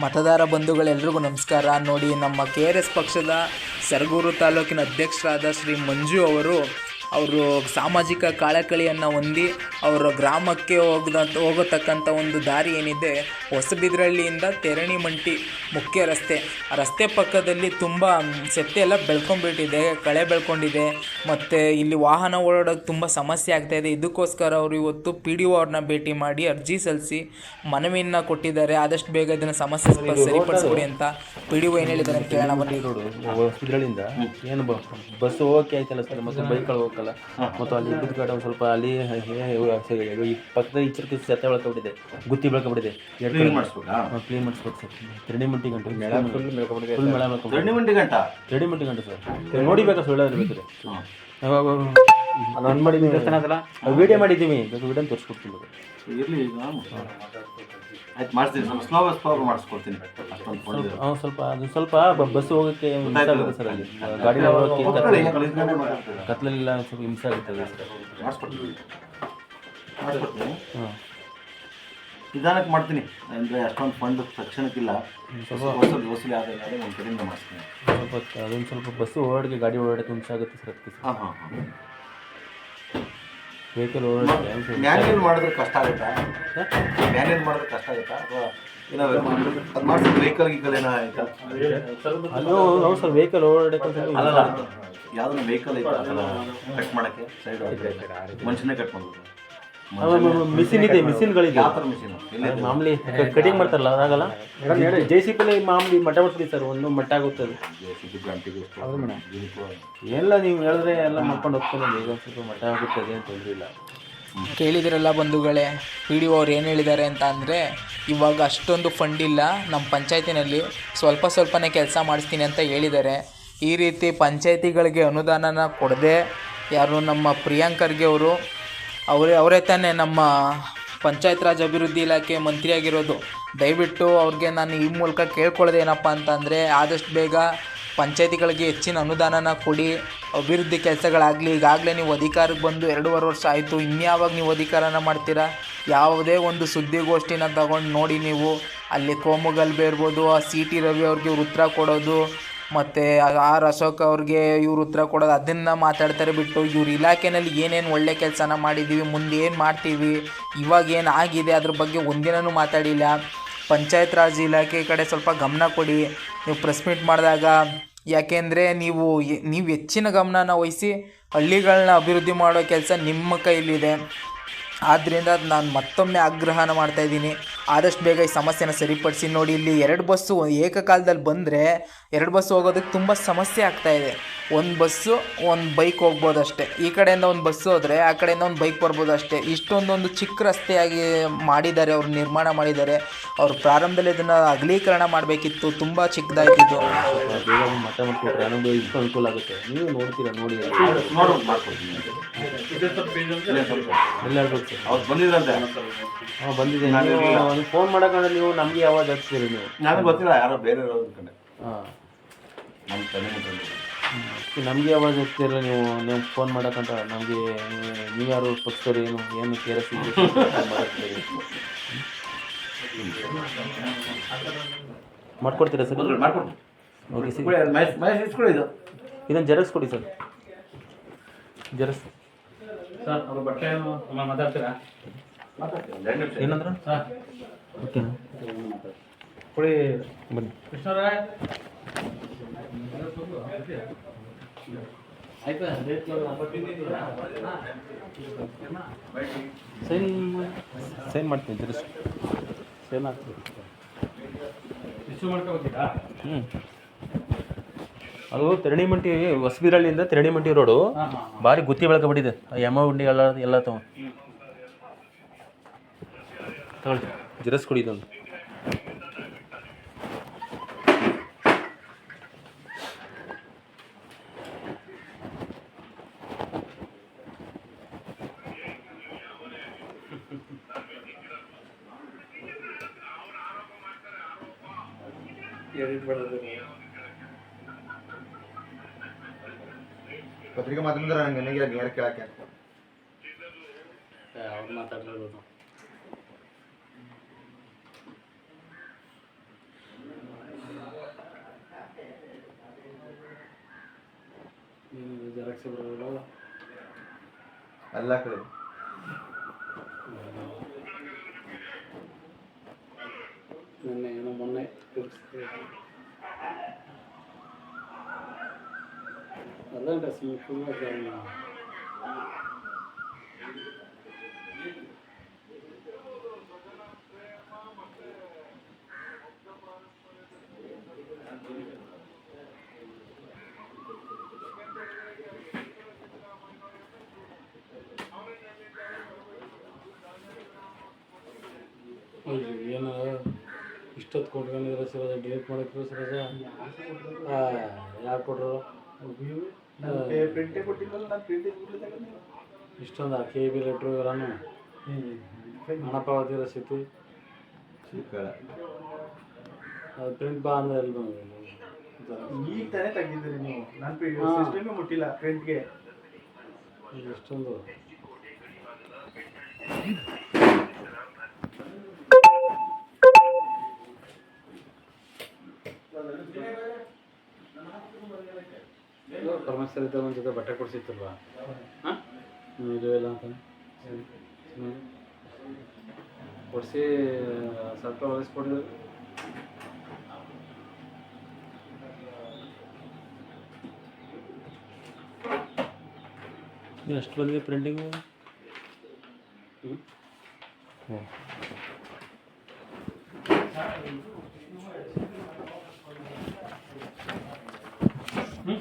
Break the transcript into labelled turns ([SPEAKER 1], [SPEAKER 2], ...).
[SPEAKER 1] ಮತದಾರ ಬಂಧುಗಳೆಲ್ರಿಗೂ ನಮಸ್ಕಾರ. ನೋಡಿ, ನಮ್ಮ ಕೆ ಆರ್ ಎಸ್ ಪಕ್ಷದ ಸರಗೂರು ತಾಲೂಕಿನ ಅಧ್ಯಕ್ಷರಾದ ಶ್ರೀ ಮಂಜು ಅವರು ಅವರು ಸಾಮಾಜಿಕ ಕಳಕಳಿಯನ್ನು ಹೊಂದಿ ಅವರ ಗ್ರಾಮಕ್ಕೆ ಹೋಗದ ಹೋಗತಕ್ಕಂಥ ಒಂದು ದಾರಿ ಏನಿದೆ ಹೊಸಬಿದ್ರಳ್ಳಿಯಿಂದ ತೆರಣಿಮಂಟಿ ಮುಖ್ಯ ರಸ್ತೆ. ಆ ರಸ್ತೆ ಪಕ್ಕದಲ್ಲಿ ತುಂಬ ಸೆತ್ತೆ ಎಲ್ಲ ಬೆಳ್ಕೊಂಡ್ಬಿಟ್ಟಿದೆ ಕಳೆ ಬೆಳ್ಕೊಂಡಿದೆ ಮತ್ತು ಇಲ್ಲಿ ವಾಹನ ಓಡಾಡೋಕ್ಕೆ ತುಂಬ ಸಮಸ್ಯೆ ಆಗ್ತಾಯಿದೆ ಇದೆ. ಇದಕ್ಕೋಸ್ಕರ ಅವರು ಇವತ್ತು ಪಿ ಡಿ ಒ ಅವ್ರನ್ನ ಭೇಟಿ ಮಾಡಿ ಅರ್ಜಿ ಸಲ್ಲಿಸಿ ಮನವಿಯನ್ನು ಕೊಟ್ಟಿದ್ದಾರೆ. ಆದಷ್ಟು ಬೇಗ ಇದನ್ನು ಸಮಸ್ಯೆ ಸರಿಪಡಿಸ್ಕೊಡಿ ಅಂತ ಪಿ ಡಿ ಒ ಏನು ಹೇಳಿದ್ದಾರೆ ಅಂತ ಕೇಳೋಣ ಬನ್ನಿ.
[SPEAKER 2] ಏನು ಬಸ್ ಹೋಗಕ್ಕೆ ಆಯ್ತಲ್ಲ ಸರ್ ಮತ್ತೆ ಬೈಕ್ಗಳು ಹೋಗಲ್ಲ ಮತ್ತು ಅಲ್ಲಿ ಕಡೆ ಒಂದು ಸ್ವಲ್ಪ ಅಲ್ಲಿ ಈ ಪಕ್ಕದ ಈಚರ್ಕ ಸೆತ್ತ ಬೆಳ್ಕೊಬಿಟ್ಟಿದೆ. ಗುತ್ತಿ ಬೆಳ್ಕೊಂಡಿದೆ ಕ್ಲೀನ್ ಮಾಡಿಸ್ಬೇಕಾ ಕ್ಲೀನ್ ಮಾಡಿಸ್ಬೇಕು ಸರ್. ರೆಡಿಮೆಂಟಿ ಗಂಟೆ. ಫುಲ್ ಮೇಳ ಫುಲ್ ಮೇಳ ಮಂಟಿ
[SPEAKER 3] ರೆಡಿಮೆಂಟ್ ಗಂಟ?
[SPEAKER 2] ಮಂಟಿ ಗಂಟೆ ಸರ್. ನೋಡಿಬೇಕಾ ಸುಳ್ಳು ಬೇಕಾದ್ರೆ? ನಾನು ಮಾಡಿ ವಿಡಿಯೋ ಮಾಡಿದ್ದೀವಿ ಅದಲ್ಲ? ವಿಡಿಯೋ ತೋರಿಸ್ಕೊಡ್ತೀನಿ
[SPEAKER 3] ಇರಲಿ ಈಗ ಆಯ್ತು ಮಾಡ್ತೀನಿ ಸ್ವಲ್ಪ ಸ್ಲೋ ಸ್ಲೋ ಮಾಡಿಸ್ಕೊಡ್ತೀನಿ.
[SPEAKER 2] ಅವ್ನು ಸ್ವಲ್ಪ ಅದು ಸ್ವಲ್ಪ ಬಸ್ ಹೋಗೋಕ್ಕೆ ಹಿಂಸೆ ಆಗುತ್ತೆ ಸರ್ ಅಲ್ಲಿ. ಗಾಡಿ ಹೋಗೋಕ್ಕೆ. ಕತ್ಲಲ್ಲಿಲ್ಲ ಸ್ವಲ್ಪ ಹಿಂಸೆ ಆಗುತ್ತೆ ಸರ್.
[SPEAKER 3] ಮಾಡಿಸ್ಕೊಡ್ತೀನಿ. ಮಾಡಿಸ್ಕೊಡ್ತೀನಿ.
[SPEAKER 2] ಹಾಂ
[SPEAKER 3] ನಿಧಾನಕ್ಕೆ ಮಾಡ್ತೀನಿ. ಅಂದರೆ ಅಷ್ಟೊಂದು ಫಂಡ್ ತಕ್ಷಣಕ್ಕಿಲ್ಲ. ವಸೂಲಿ ವಸೂಲಿ ಆದಾಗ ಒಂದು ಕಡೆಯಿಂದ ಮಾಡಿಸ್ತೀನಿ.
[SPEAKER 2] ಸ್ವಲ್ಪ ಅದೊಂದು ಸ್ವಲ್ಪ ಬಸ್ಸು ಓಡಾಡಕ್ಕೆ ಗಾಡಿ ಓಡಾಡಕ್ಕೆ ಹಿಂಸೆ ಆಗುತ್ತೆ ಸರ್ ಅದಕ್ಕೆ
[SPEAKER 3] ಹಾಂ ಹಾಂ ಹಾಂ.
[SPEAKER 2] ವೆಹಿಕಲ್
[SPEAKER 3] ಮ್ಯಾನ್ಯಲ್ ಮಾಡಿದ್ರೆ ಕಷ್ಟ ಆಗುತ್ತಾ? ಮ್ಯಾನ್ಯಲ್ ಮಾಡಿದ್ರೆ ಕಷ್ಟ ಆಗುತ್ತಾ? ಅದು ಮಾಡಿಸಿದ್ರೆ ವೆಹಿಕಲ್ ಗೀಕಲ್ ಏನೋ ಆಯ್ತಾ?
[SPEAKER 2] ನಾವು ಸರ್ ವೆಹಿಕಲ್ ಓಡಾಡಕ್ಕೆ
[SPEAKER 3] ಅಲ್ಲಲ್ಲ ಯಾವ್ದನ್ನ ವೆಹಿಕಲ್ ಐತಾ? ಕಟ್ ಮಾಡೋಕ್ಕೆ ಸೈಡ್ ಮನುಷ್ಯನೇ ಕಟ್ ಮಾಡ್ಬೇಕು
[SPEAKER 2] ಮಿಷಿನ್ ಇದೆ ಮಿಷಿನ್ಗಳಿದೆ ಮಾಮೂಲಿ ಕಟಿಂಗ್ ಮಾಡ್ತಾರಲ್ಲ ಅದಾಗಲ್ಲ ಜೆ ಸಿ ಪಿಲಿ ಮಾಮೂಲಿ ಮಟ್ಟ ಮಾಡ್ತೀವಿ ಸರ್ ಒಂದು ಮಟ್ಟ ಆಗುತ್ತೆ ಅದು ಎಲ್ಲ ನೀವು ಹೇಳಿದ್ರೆ ಎಲ್ಲ ಮಾಡ್ಕೊಂಡು ಹೋಗ್ತಾನೆ ಈಗ ಸ್ವಲ್ಪ ಮಟ್ಟ ಆಗುತ್ತದೆ ಇಲ್ಲ.
[SPEAKER 1] ಕೇಳಿದಿರಲ್ಲ ಬಂಧುಗಳೇ ಪಿ ಡಿ ಒ ಅವ್ರು ಏನು ಹೇಳಿದ್ದಾರೆ ಅಂತ ಅಂದರೆ ಇವಾಗ ಅಷ್ಟೊಂದು ಫಂಡ್ ಇಲ್ಲ ನಮ್ಮ ಪಂಚಾಯತಿನಲ್ಲಿ ಸ್ವಲ್ಪ ಸ್ವಲ್ಪನೇ ಕೆಲಸ ಮಾಡಿಸ್ತೀನಿ ಅಂತ ಹೇಳಿದ್ದಾರೆ. ಈ ರೀತಿ ಪಂಚಾಯತಿಗಳಿಗೆ ಅನುದಾನನ ಕೊಡದೆ ಯಾರು ನಮ್ಮ ಪ್ರಿಯಾಂಕರ್ಗೆ ಅವರು ಅವರೇ ಅವರೇ ತಾನೇ ನಮ್ಮ ಪಂಚಾಯತ್ ರಾಜ್ ಅಭಿವೃದ್ಧಿ ಇಲಾಖೆ ಮಂತ್ರಿಯಾಗಿರೋದು. ದಯವಿಟ್ಟು ಅವ್ರಿಗೆ ನಾನು ಈ ಮೂಲಕ ಕೇಳ್ಕೊಳ್ಳೋದೇನಪ್ಪ ಅಂತಂದರೆ, ಆದಷ್ಟು ಬೇಗ ಪಂಚಾಯತಿಗಳಿಗೆ ಹೆಚ್ಚಿನ ಅನುದಾನನ ಕೊಡಿ. ಅಭಿವೃದ್ಧಿ ಕೆಲಸಗಳಾಗಲಿ, ಈಗಾಗಲೇ ನೀವು ಅಧಿಕಾರಕ್ಕೆ ಬಂದು ಎರಡೂವರೆ ವರ್ಷ ಆಯಿತು, ಇನ್ಯಾವಾಗ ನೀವು ಅಧಿಕಾರನ ಮಾಡ್ತೀರಾ? ಯಾವುದೇ ಒಂದು ಸುದ್ದಿಗೋಷ್ಠಿನ ತಗೊಂಡು ನೋಡಿ ನೀವು. ಅಲ್ಲಿ ಕೋಮುಗಲ್ಬೆ ಇರ್ಬೋದು, ಆ ಸಿ ಟಿ ರವಿ ಅವ್ರಿಗೆ ಉತ್ತರ ಕೊಡೋದು ಮತ್ತು ಆರ್ ಅಶೋಕ್ ಅವ್ರಿಗೆ ಇವ್ರು ಉತ್ತರ ಕೊಡೋದು ಅದನ್ನು ಮಾತಾಡ್ತಾರೆ ಬಿಟ್ಟು ಇವ್ರ ಇಲಾಖೆಯಲ್ಲಿ ಏನೇನು ಒಳ್ಳೆ ಕೆಲಸನ ಮಾಡಿದ್ದೀವಿ ಮುಂದೆ ಏನು ಮಾಡ್ತೀವಿ, ಇವಾಗ ಏನು ಆಗಿದೆ, ಅದ್ರ ಬಗ್ಗೆ ಒಂದಿನೂ ಮಾತಾಡಿಲ್ಲ. ಪಂಚಾಯತ್ ರಾಜ್ ಇಲಾಖೆ ಕಡೆ ಸ್ವಲ್ಪ ಗಮನ ಕೊಡಿ. ನೀವು ಪ್ರೆಸ್ ಮೀಟ್ ಮಾಡಿದಾಗ, ಯಾಕೆಂದರೆ ನೀವು ನೀವು ಹೆಚ್ಚಿನ ಗಮನನ ವಹಿಸಿ ಹಳ್ಳಿಗಳನ್ನ ಅಭಿವೃದ್ಧಿ ಮಾಡೋ ಕೆಲಸ ನಿಮ್ಮ ಕೈಲಿದೆ. ಆದ್ದರಿಂದ ನಾನು ಮತ್ತೊಮ್ಮೆ ಆಗ್ರಹನ ಮಾಡ್ತಾ ಇದ್ದೀನಿ. ಆದಷ್ಟು ಬೇಗ ಈ ಸಮಸ್ಯೆನ ಸರಿಪಡಿಸಿ ನೋಡಿ ಇಲ್ಲಿ ಎರಡು ಬಸ್ಸು ಏಕಕಾಲದಲ್ಲಿ ಬಂದರೆ ಎರಡು ಬಸ್ಸು ಹೋಗೋದಕ್ಕೆ ತುಂಬ ಸಮಸ್ಯೆ ಆಗ್ತಾ ಇದೆ. ಒಂದು ಬಸ್ಸು ಒಂದು ಬೈಕ್ ಹೋಗ್ಬೋದು ಅಷ್ಟೇ. ಈ ಕಡೆಯಿಂದ ಒಂದು ಬಸ್ಸು ಹೋದರೆ ಆ ಕಡೆಯಿಂದ ಒಂದು ಬೈಕ್ ಬರ್ಬೋದು ಅಷ್ಟೇ. ಇಷ್ಟೊಂದೊಂದು ಚಿಕ್ಕ ರಸ್ತೆಯಾಗಿ ಮಾಡಿದ್ದಾರೆ ಅವರು ನಿರ್ಮಾಣ ಮಾಡಿದ್ದಾರೆ. ಅವರು ಪ್ರಾರಂಭದಲ್ಲಿ ಇದನ್ನು ಅಗಲೀಕರಣ ಮಾಡಬೇಕಿತ್ತು ತುಂಬ ಚಿಕ್ಕದಾಗಿದ್ದು
[SPEAKER 2] ಅನುಕೂಲ ಆಗುತ್ತೆ ನೀವು ನೋಡ್ತೀರಾ ನೋಡಿ
[SPEAKER 3] ಬಂದಿದ್ರಂತೆ
[SPEAKER 2] ಹಾಂ ಬಂದಿದೆ ನೀವು ಫೋನ್ ಮಾಡೋಕಂದ್ರೆ ನೀವು ನಮಗೆ ಯಾವಾಗ ಹಚ್ತೀರಿ ನೀವು?
[SPEAKER 3] ನನಗೆ ಗೊತ್ತಿಲ್ಲ ಯಾರೋ ಬೇರೆ ಕಂಡೆ
[SPEAKER 2] ಹಾಂ.
[SPEAKER 3] ನಮ್ಮ
[SPEAKER 2] ನಮಗೆ ಯಾವಾಗ ಹಚ್ತೀರ ನೀವು? ನೀವು ಫೋನ್ ಮಾಡೋಕ್ಕಂತ ನಮಗೆ ನೀವು ಯಾರು ಪಕ್ಷರು ಏನು ಏನು ಕೇರ್ ಮಾಡ್ಕೊಡ್ತೀರಾ ಸರ್?
[SPEAKER 3] ಮಾಡ್ಕೊಡ್ತೀನಿ.
[SPEAKER 2] Okay sir.
[SPEAKER 3] ಮಹೇಶ್ ಮಹೇಶ್ ಇಸ್ಕೊಳ್ಳಿ ಇದು.
[SPEAKER 2] ಇದನ್ನು ಜೆರಾಕ್ಸ್ ಕೊಡಿ ಸರ್. ಜೆರಾಕ್ಸ್.
[SPEAKER 4] ಸರ್ ಅವ್ರ ಬಟ್ಟೆ ಮಾತಾಡ್ತೀರಾ?
[SPEAKER 2] ಏನಂದ್ರೆ? ಓಕೆ.
[SPEAKER 4] ಕೊಡಿ.
[SPEAKER 2] ಬನ್ನಿ. ಸೈನ್ ಸೈನ್ ಮಾಡ್ತೀನಿ ಜೆರಾಕ್ಸ್ ಸೈನ್ ಹ್ಞೂ ಅದು ತೆರಣಿಮಂಟಿ ಹೊಸಬಿರಳ್ಳಿಯಿಂದ ತೆರಣಿಮಂಟಿ ರೋಡು.
[SPEAKER 4] ಹಾಂ ಹಾಂ
[SPEAKER 2] ಭಾರಿ ಗುತ್ತಿ ಬೆಳ್ಕೊಬಿಟ್ಟಿದೆ ಆ ಎಮ್ಮ ಉಂಡಿ ಎಲ್ಲ ಎಲ್ಲ ತಗೊ ತಗೊಳ್ಳಿ. ಜೆರಾಕ್ಸ್ ಕೊಡಿ ಇದೊಂದು
[SPEAKER 5] ಪತ್ರಿಕೆ ಮಾಧ್ಯಮದ ನಂಗೆ ನನಗೆ ನೇರ ಕೇಳಕ್ಕೆ
[SPEAKER 4] ಅವ್ರು ಮಾತಾಡ್ಬೋದು ಹಾಕ್ಸಿದ್ರು
[SPEAKER 5] ಎಲ್ಲ ಕಡೆ.
[SPEAKER 4] ನಿನ್ನೆ ಏನೋ ಮೊನ್ನೆ ತಿರ್ಗಿಸ್ದೆ ಅದಂಟ ಸಿಂಪಲ್ ಏನು ಇಷ್ಟೊತ್ತು ಕೊಟ್ಕೊಂಡಿದ್ರೆ ಸಿರೋದ ಡಿಲೀಟ್ ಮಾಡಕ್ಕೆ ಸಿರೋದ ಯಾರು ಕೊಟ್ಟರು ಇಷ್ಟೊಂದು ಆ ಕೆ ಬಿ ಲೆಟ್ರು ಇವರನ್ನು ಹಣ ಪಾವತಿ ರಸೀತಿ ಅದು ಪ್ರಿಂಟ್ ಬಾ ಅಂದ್ರೆ ಎಲ್ಲಿ ಬಂದು?
[SPEAKER 3] ಈಗ ತಾನೇ ತೆಗಿದ್ದೀರಿ ನೀವು. ನಾನು
[SPEAKER 4] ಪ್ರಿಂಟ್
[SPEAKER 3] ಸಿಸ್ಟಮೇ ಮುಟ್ಟಿಲ್ಲ ಪ್ರಿಂಟ್ಗೆ
[SPEAKER 4] ಇಷ್ಟೊಂದು ಪರಮೇಶ್ವರ್ ಇದ್ದಾಗ ಒಂದು ಜೊತೆ ಬಟ್ಟೆ ಕೊಡಿಸಿತ್ತಲ್ವಾ ಹಾಂ? ಇದು ಇಲ್ಲ ಅಂತ. ಕೊಡಿಸಿ ಸ್ವಲ್ಪ ಹೊಲಿಸ್ಕೊಡಿದ್ರು
[SPEAKER 2] ಎಷ್ಟು ಬಂದಿದೆ ಪ್ರಿಂಟಿಂಗು
[SPEAKER 4] ಹ್ಞೂ